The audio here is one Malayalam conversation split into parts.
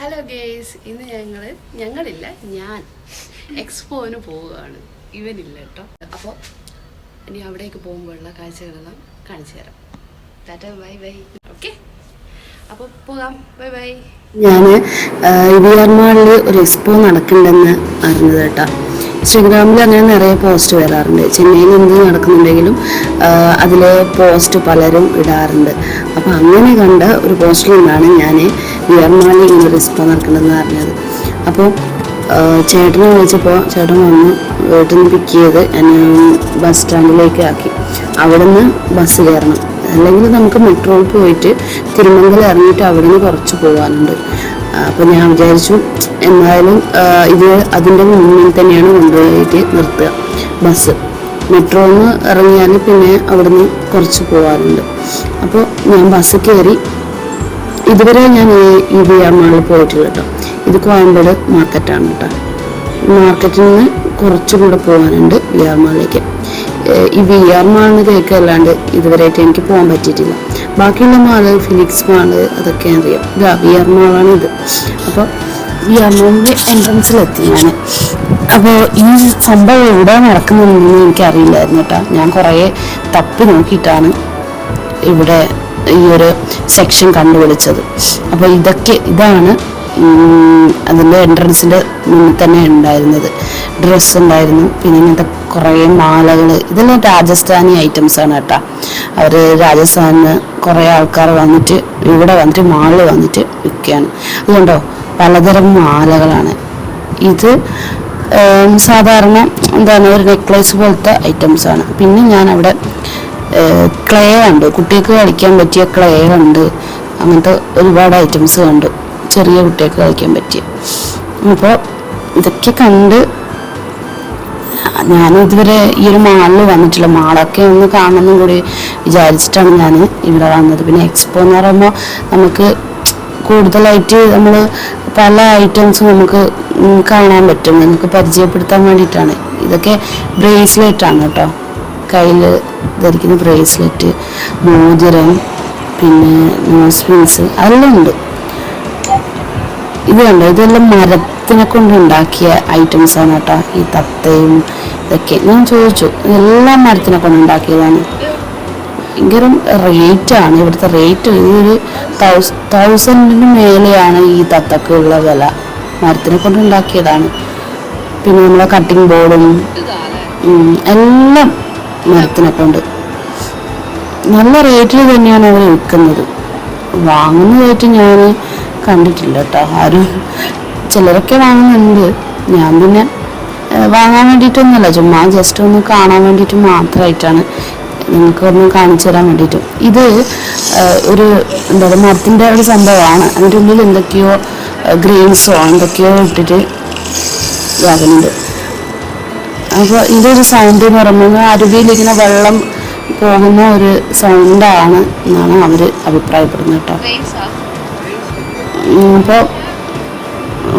ഹലോ ഗേസ് ഇന്ന് ഞങ്ങൾ ഞങ്ങളില്ല ഞാൻ എക്സ്പോന് പോവുകയാണ്. ഇവനില്ല കേട്ടോ. അപ്പോൾ ഇനി അവിടേക്ക് പോകുമ്പോഴുള്ള കാഴ്ചകളെല്ലാം കാണിച്ചു തരാം. ടാറ്റ ബൈ ബൈ ഓക്കെ അപ്പോൾ പോകാം. ബൈ ബൈ ഞാൻ ഇവിയർമാളിൽ ഒരു എക്സ്പോ നടക്കുന്നുണ്ടെന്ന് അറിഞ്ഞത് കേട്ടോ. ഇൻസ്റ്റഗ്രാമിൽ അങ്ങനെ നിറയെ പോസ്റ്റ് വരാറുണ്ട്. ചെന്നൈയിൽ എന്ത് നടക്കുന്നുണ്ടെങ്കിലും അതിലെ പോസ്റ്റ് പലരും ഇടാറുണ്ട്. അപ്പോൾ അങ്ങനെ കണ്ട ഒരു പോസ്റ്റിൽ നിന്നാണ് ഞാൻ വിയർമാളിൽ ഇങ്ങനെ ഒരു നടക്കേണ്ടതെന്ന് പറഞ്ഞത്. അപ്പോൾ ചേട്ടനെ വിളിച്ചപ്പോൾ ചേട്ടൻ വന്ന് വീട്ടിൽ നിന്ന് പിക്ക് ചെയ്ത് എന്നെ ബസ് സ്റ്റാൻഡിലേക്ക് ആക്കി. അവിടെ നിന്ന് ബസ് കയറണം. അല്ലെങ്കിൽ നമുക്ക് മെട്രോയിൽ പോയിട്ട് തിരുമംഗലം ഇറങ്ങിയിട്ട് അവിടെ നിന്ന് കുറച്ച് പോകാനുണ്ട് അപ്പോൾ ഞാൻ വിചാരിച്ചു എന്നാലും ഇത് അതിന്റെ മുന്നിൽ തന്നെയാണ് കൊണ്ടുപോയിട്ട് നിർത്തുക. ബസ് മെട്രോയിൽ നിന്ന് ഇറങ്ങിയാൽ പിന്നെ അവിടെ നിന്ന് കുറച്ച് പോകാറുണ്ട് അപ്പോൾ ഞാൻ ബസ് കയറി ഇതുവരെ ഞാൻ ഈ ഈ വി ആർ മാളിൽ പോയിട്ടില്ല കേട്ടോ ഇത് കോയമ്പേട് മാർക്കറ്റാണ് കേട്ടോ മാർക്കറ്റിൽ നിന്ന് കുറച്ചുകൂടെ പോകാനുണ്ട് വി ആർ മാളിലേക്ക് ഈ വി ആർ മാളിന് കേൾക്കല്ലാണ്ട് ഇതുവരെയായിട്ട് എനിക്ക് പോകാൻ പറ്റിയിട്ടില്ല. ബാക്കിയുള്ള മാൾ ഫിലിക്സ് മാൾ അതൊക്കെ അറിയാം. ഇതാ വി ആർ മാളാണ് ഇത്. അപ്പോൾ വി ആർ മാളിന്റെ എൻട്രൻസിലെത്തി ഞാൻ അപ്പോൾ ഈ സംഭവം എവിടെ നടക്കുന്നുണ്ടെന്ന് എനിക്കറിയില്ലായിരുന്നു കേട്ടോ ഞാൻ കുറേ തപ്പി നോക്കിയിട്ടാണ് ഇവിടെ ഈ ഒരു സെക്ഷൻ കണ്ടുപിടിച്ചത്. അപ്പോൾ ഇതൊക്കെ ഇതാണ് അതിന്റെ എൻട്രൻസിന്റെ മുന്നിൽ തന്നെ ഉണ്ടായിരുന്നത്. ഡ്രസ്സ് ഉണ്ടായിരുന്നു പിന്നെ ഇങ്ങനത്തെ കുറേ മാലകൾ ഇതെല്ലാം രാജസ്ഥാനി ഐറ്റംസ് ആണ് കേട്ടോ. അവർ രാജസ്ഥാനിൽ നിന്ന് കുറേ ആൾക്കാർ വന്നിട്ട് ഇവിടെ വന്നിട്ട് മാളിൽ വന്നിട്ട് വിൽക്കുകയാണ്. അതുകൊണ്ടോ പലതരം മാലകളാണ്. ഇത് സാധാരണ എന്താണ് ഒരു നെക്ലേസ് പോലത്തെ ഐറ്റംസാണ് പിന്നെ ഞാൻ അവിടെ ക്ലേ ഉണ്ട് കുട്ടികൾക്ക് കളിക്കാൻ പറ്റിയ ക്ലേ ഉണ്ട് അങ്ങനത്തെ ഒരുപാട് ഐറ്റംസ് കണ്ടു ചെറിയ കുട്ടികൾക്ക് കളിക്കാൻ പറ്റിയ. അപ്പോൾ ഇതൊക്കെ കണ്ട് ഞാൻ ഇതുവരെ ഈ ഒരു മാളിൽ വന്നിട്ടില്ല. മാളൊക്കെ ഒന്ന് കാണണമെന്നും കൂടി വിചാരിച്ചിട്ടാണ് ഞാൻ ഇവിടെ വന്നത്. പിന്നെ എക്സ്പോ എന്ന് പറയുമ്പോൾ നമുക്ക് കൂടുതലായിട്ട് നമ്മൾ പല ഐറ്റംസും നമുക്ക് കാണാൻ പറ്റും. നമുക്ക് പരിചയപ്പെടുത്താൻ വേണ്ടിയിട്ടാണ്. ഇതൊക്കെ ബ്രേസ്ലെറ്റ് ആണ് കേട്ടോ. കയ്യിൽ ധരിക്കുന്ന ബ്രേസ്ലെറ്റ് മോതിരം പിന്നെ നോസ് പിൻസ് അതെല്ലാം ഉണ്ട്. ഇത് കണ്ടോ? ഇതെല്ലാം മരത്തിനെ കൊണ്ട് ഉണ്ടാക്കിയ ഐറ്റംസ് ആണ് കേട്ടോ. ഈ തത്തയും ഇതൊക്കെ. ഞാൻ ചോദിച്ചു ഇതെല്ലാം മരത്തിനെ കൊണ്ട് ഉണ്ടാക്കിയതാണ്. ഭയങ്കര റേറ്റ് ആണ്. ഇവിടുത്തെ റേറ്റ് ഒരു തൗസ് തൗസൻഡിന് മേലെയാണ് ഈ തത്തക്കുള്ള വില. മരത്തിനെ കൊണ്ട് ഉണ്ടാക്കിയതാണ്. പിന്നെ നമ്മളെ കട്ടിംഗ് ബോർഡും എല്ലാം മരത്തിനെ കൊണ്ട് നല്ല റേറ്റിൽ തന്നെയാണ് അവർ വിൽക്കുന്നത്. വാങ്ങുന്നതായിട്ട് ഞാൻ കണ്ടിട്ടില്ല കേട്ടോ ആരും ചിലരൊക്കെ വാങ്ങുന്നുണ്ട്. ഞാൻ പിന്നെ വാങ്ങാൻ വേണ്ടിയിട്ടൊന്നുമല്ല. ചുമ്മാ ജസ്റ്റ് ഒന്ന് കാണാൻ വേണ്ടിയിട്ട് മാത്രമായിട്ടാണ് നിങ്ങൾക്ക് ഒന്ന് കാണിച്ചു തരാൻ വേണ്ടിയിട്ട്. ഇത് ഒരു എന്താ പറയുക മരത്തിന്റെ ഒരു സംഭവമാണ്. അതിന്റെ ഉള്ളിൽ എന്തൊക്കെയോ ഗ്രെയിൻസോ എന്തൊക്കെയോ ഇട്ടിട്ട് ഇതാകുന്നുണ്ട് അപ്പോൾ ഇതൊരു സൗണ്ട് എന്ന് പറയുമ്പോൾ അരുവിയിലിങ്ങനെ വെള്ളം പോകുന്ന ഒരു സൗണ്ടാണ് എന്നാണ് അവർ അഭിപ്രായപ്പെടുന്നത് കേട്ടോ. അപ്പോൾ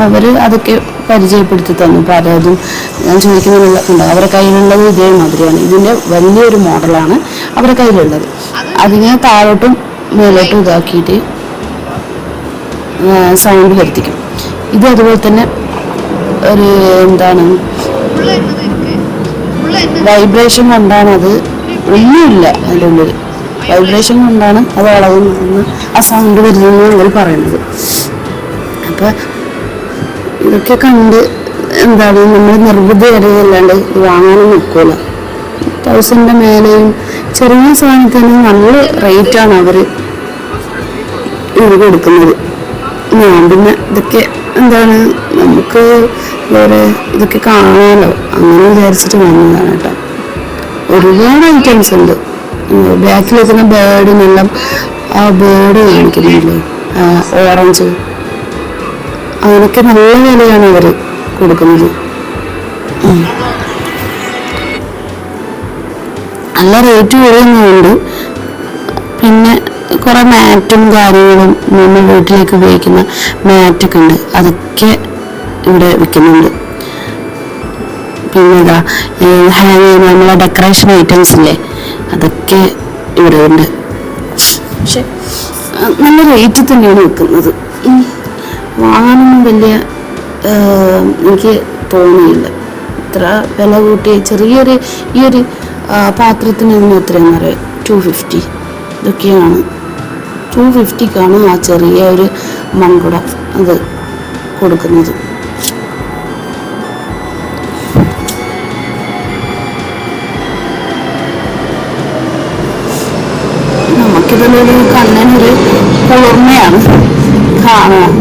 അവർ അതൊക്കെ പരിചയപ്പെടുത്തി തന്നു. പലതും ഞാൻ ചോദിക്കുന്നില്ല ഉണ്ട് അവരുടെ കയ്യിലുള്ളത് ഇതേമാതിരിയാണ് ഇതിന്റെ വലിയൊരു മോഡലാണ് അവരുടെ കയ്യിലുള്ളത്. അതിനെ താഴോട്ടും മേലോട്ടും ഇതാക്കിയിട്ട് സൗണ്ട് വരുത്തിക്കും. ഇത് അതുപോലെ തന്നെ ഒരു എന്താണ് വൈബ്രേഷൻ കൊണ്ടാണ് അത് ഒന്നുമില്ല അതിന്റെ ഉള്ളിൽ വൈബ്രേഷൻ കൊണ്ടാണ് അത് അളവുന്ന ആ സൗണ്ട് വരുന്നതെന്ന് അവർ പറയുന്നത്. അപ്പോൾ ഇതൊക്കെ കണ്ട് എന്താണ് നമ്മൾ നിർബന്ധ വരെയല്ലാണ്ട് ഇത് വാങ്ങാനും നിൽക്കൂല. തൗസൻഡിന്റെ മേലെയും ചെറിയ സാധനത്തിന് നല്ല റേറ്റാണ് അവർ ഇത് കൊടുക്കുന്നത്. ഞാൻ പിന്നെ ഇതൊക്കെ എന്താണ് നമുക്ക് വേറെ ഇതൊക്കെ കാണാമല്ലോ അങ്ങനെ വിചാരിച്ചിട്ട് വന്നതാണ് കേട്ടോ. ഒരുപാട് ഐറ്റംസ് ഉണ്ട്. ബാക്കിൽ വെക്കുന്ന ബേർഡിനെല്ലാം ആ ബേർഡ് കാണിക്കുന്നില്ലേ ഓറഞ്ച് അതിനൊക്കെ നല്ല വിലയാണ് അവർ കൊടുക്കുന്നത്. നല്ല റേറ്റ് കുറയുന്നുണ്ട് പിന്നെ കുറെ മാറ്റും കാര്യങ്ങളും നമ്മൾ വീട്ടിലേക്ക് ഉപയോഗിക്കുന്ന മാറ്റൊക്കെ ഉണ്ട്. അതൊക്കെ ഇവിടെ വിൽക്കുന്നുണ്ട് പിന്നെ ഇതാ ഹാങ് ചെയ്യുന്ന നമ്മളെ ഡെക്കറേഷൻ ഐറ്റംസ് ഇല്ലേ അതൊക്കെ ഇവിടെ ഉണ്ട്. പക്ഷെ നല്ല റേറ്റ് തന്നെയാണ് വിൽക്കുന്നത് വാങ്ങാനൊന്നും വലിയ എനിക്ക് തോന്നിയില്ല. ഇത്ര വില കൂട്ടിയ ചെറിയൊരു ഈ ഒരു ആ, പാത്രത്തിന് ഒന്നും എത്രയാണെന്ന് പറയാം ടു ഫിഫ്റ്റി ഇതൊക്കെയാണ്. ടു ഫിഫ്റ്റിക്കാണ് ആ ചെറിയ ഒരു മൺകുട അത് കൊടുക്കുന്നത്. നമുക്കിതിലൊരു കണ്ണിനൊരു കുളിർമയാണ് കാണാൻ.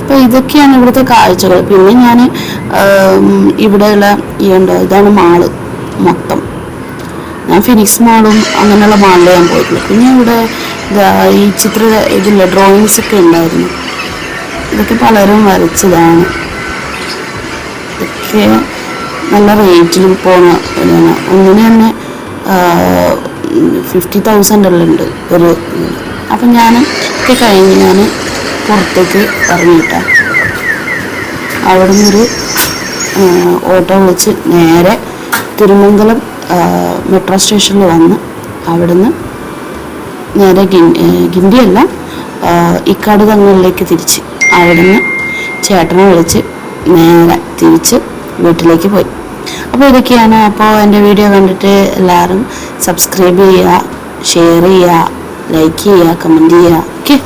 അപ്പൊ ഇതൊക്കെയാണ് ഇവിടുത്തെ കാഴ്ചകൾ. പിന്നെ ഞാൻ ഇവിടെയുള്ള ഈ ഉണ്ടോ ഇതാണ് മാൾ. മൊത്തം. ഞാൻ ഫിനിക്സ് മാളും അങ്ങനെയുള്ള മാളിൽ ഞാൻ പോയിട്ടുള്ളൂ പിന്നെ ഇവിടെ ഈ ചിത്ര ഇതില്ല ഡ്രോയിങ്സ് ഒക്കെ ഉണ്ടായിരുന്നു. ഇതൊക്കെ പലരും വരച്ചതാണ്. ഇതൊക്കെ നല്ല റേറ്റിൽ പോണ ഇതാണ്. തന്നെ ഫിഫ്റ്റി തൗസൻഡ് എല്ലാം ഉണ്ട് ഒരു. അപ്പം ഞാൻ ഒക്കെ കഴിഞ്ഞ് ഞാൻ പുറത്തേക്ക് ഇറങ്ങിയിട്ടാണ് അവിടെ നിന്നൊരു ഓട്ടോ വിളിച്ച് നേരെ തിരുമംഗലം മെട്രോ സ്റ്റേഷനിൽ വന്ന് അവിടുന്ന് നേരെ ഗിണ്ടിയല്ല ഇക്കാട് തങ്ങളിലേക്ക് തിരിച്ച് അവിടുന്ന് ചേട്ടനെ വിളിച്ച് നേരെ തിരിച്ച് വീട്ടിലേക്ക് പോയി. അപ്പോൾ ഇതൊക്കെയാണ് അപ്പോൾ എന്റെ വീഡിയോ കണ്ടിട്ട് എല്ലാവരും സബ്സ്ക്രൈബ് ചെയ്യുക ഷെയർ ചെയ്യുക ലൈക്ക് ചെയ്യുക കമന്റ് ചെയ്യുക. ഓക്കെ?